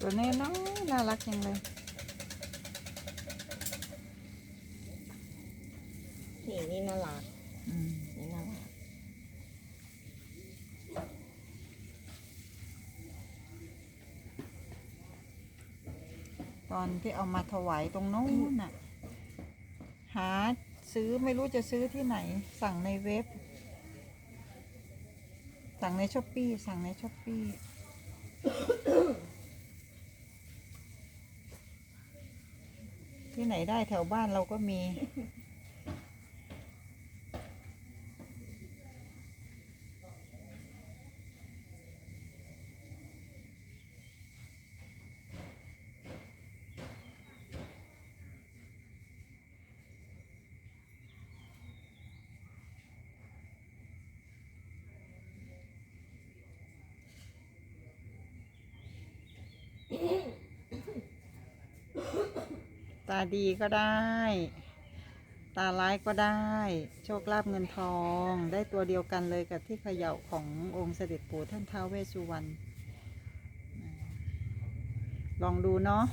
ตัวนี้น้อยน่ารักจังเลยนี่นี่น่ารักอืมนี่น่ารักตอนที่เอามาถวายตรงโน้นน่ะ หาซื้อไม่รู้จะซื้อที่ไหน สั่งในเว็บ สั่งในช้อปปี้สั่งในช้อปปี้ ที่ไหนได้แถวบ้านเราก็มี ตาดีก็ได้ ตาร้ายก็ได้ โชคลาภเงินทอง ได้ตัวเดียวกันเลยกับที่เขย่าขององค์เสด็จปู่ท่านท้าวเวสสุวรรณลองดูเนาะ